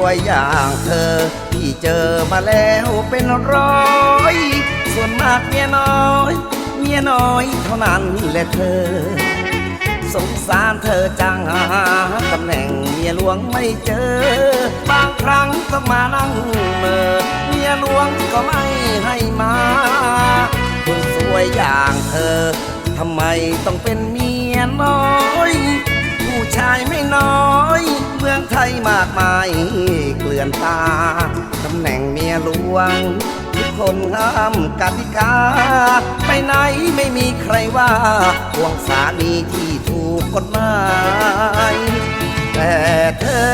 วยอย่างเธอพี่เจอมาแล้วเป็นร้อย ส่วนมากเมียน้อย เมียน้อยเท่านั้นแหละเธอ สงสารเธอจังหาตำแหน่งเมียหลวงไม่เจอ บางครั้งต้องมานั่งเมอเมียหลวงก็ไม่ให้มาคนสวยอย่างเธอทำไมต้องเป็นเมียน้อย ผู้ชายไม่น้อยเมืองไทยมากมายเกลื่อนตาตำแหน่งเมียหลวงทุกคนห้ามกติกา ไปไหนไม่มีใครว่าห่วงสามีที่ถูกกฎหมายแต่เธอ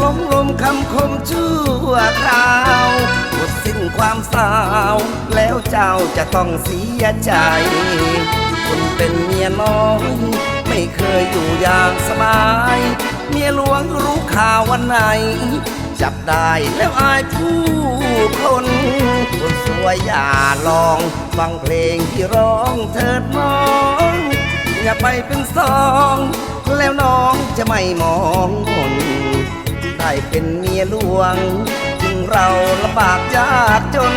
ล้มลมคำคมชั่วคราวหมดสิ้นความสาว แล้วเจ้าจะต้องเสียใจ คนเป็นเมียน้อย ไม่เคยอยู่อย่างสบาย เมียหลวงรู้ข่าววันไหน จับได้แล้วอายผู้คนคนสวยอย่าลองฟังเพลงที่ร้องเถิดน้อง อย่าไปเป็นสอง แล้วน้องจะไม่มองมนได้เป็นเมียหลวงถึงเราลำบากยากจน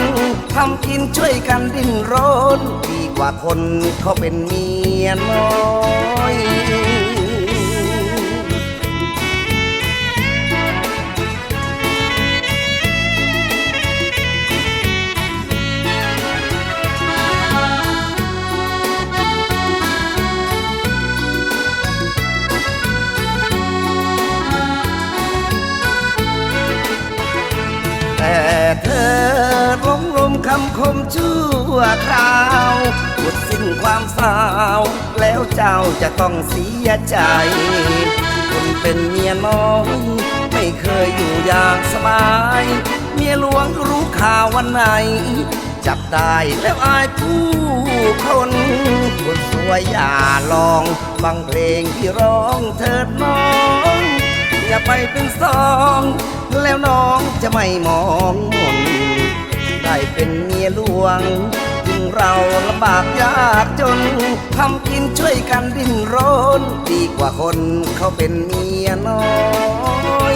ทำกินช่วยกันดิ้นรนดีกว่าคนเขาเป็นเมียน้อยำคมชั่วคราวหมดสิ้นความสาว แล้วเจ้าจะต้องเสียใจคนเป็นเมียน้อยไม่เคยอยู่อย่างสบาย เมียหลวงรู้ข่าววันไหน จับได้แล้วอายผู้คนคนสวยอย่าลองฟังเพลงที่ร้องเถิดน้อง อย่าไปเป็นสอง แล้วน้องจะไม่มองมน ได้เป็นเมียหลวงถึงเราลำบากยากจนทำกินช่วยกันดิ้นรน ดีกว่าคนเขาเป็นเมียน้อย